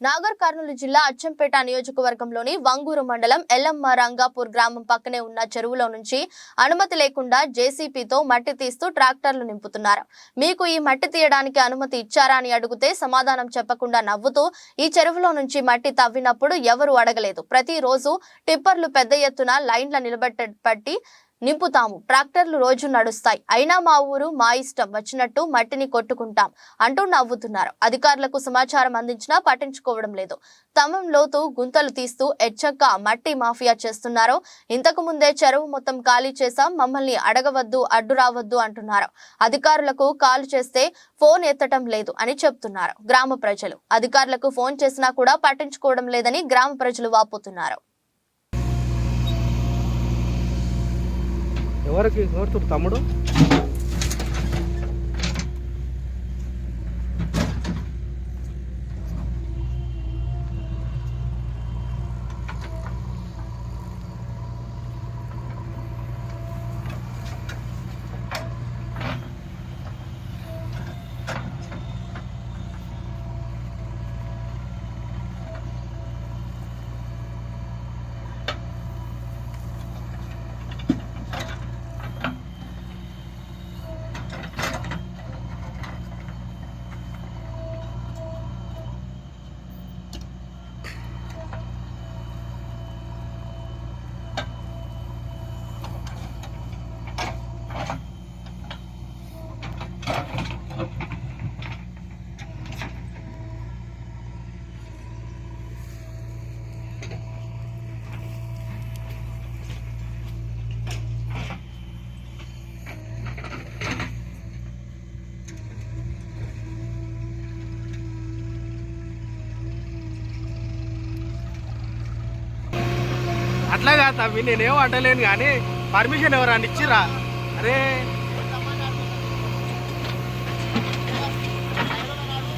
నాగర్ కర్నూలు జిల్లా అచ్చంపేట నియోజకవర్గంలోని వంగూరు మండలం ఎల్లమ్మ రంగాపూర్ గ్రామం పక్కనే ఉన్న చెరువులో నుంచి అనుమతి లేకుండా జేసీపీతో మట్టి తీస్తూ ట్రాక్టర్లు నింపుతున్నారు. మీకు ఈ మట్టి తీయడానికి అనుమతి ఇచ్చారా అని అడిగితే సమాధానం చెప్పకుండా నవ్వుతూ ఈ చెరువులో నుంచి మట్టి తవ్వినప్పుడు ఎవరు అడగలేదు. ప్రతిరోజు టిప్పర్లు పెద్ద ఎత్తున లైన్ల నిలబెట్ట నింపుతాము. ట్రాక్టర్లు రోజు నడుస్తాయి. అయినా మా ఊరు మా ఇష్టం. వచ్చినట్టు మట్టిని కొట్టుకుంటాం అంటూ నవ్వుతున్నారు. అధికారులకు సమాచారం అందించినా పట్టించుకోవడం లేదు. తమం లోతు గుంతలు తీస్తూ ఎచ్చక్క మట్టి మాఫియా చేస్తున్నారు. ఇంతకు ముందే చెరువు మొత్తం ఖాళీ చేశాం. మమ్మల్ని అడగవద్దు అడ్డు రావద్దు అంటున్నారు. అధికారులకు కాల్ చేస్తే ఫోన్ ఎత్తటం లేదు అని చెప్తున్నారు గ్రామ ప్రజలు. అధికారులకు ఫోన్ చేసినా కూడా పట్టించుకోవడం లేదని గ్రామ ప్రజలు వాపోతున్నారు. ఎవరికి ఎవరితో తమ్ముడు. అట్లా కాదు తమ్మి నేనేం అంటలేను కానీ పర్మిషన్ ఎవరన్నా ఇచ్చిరా అరే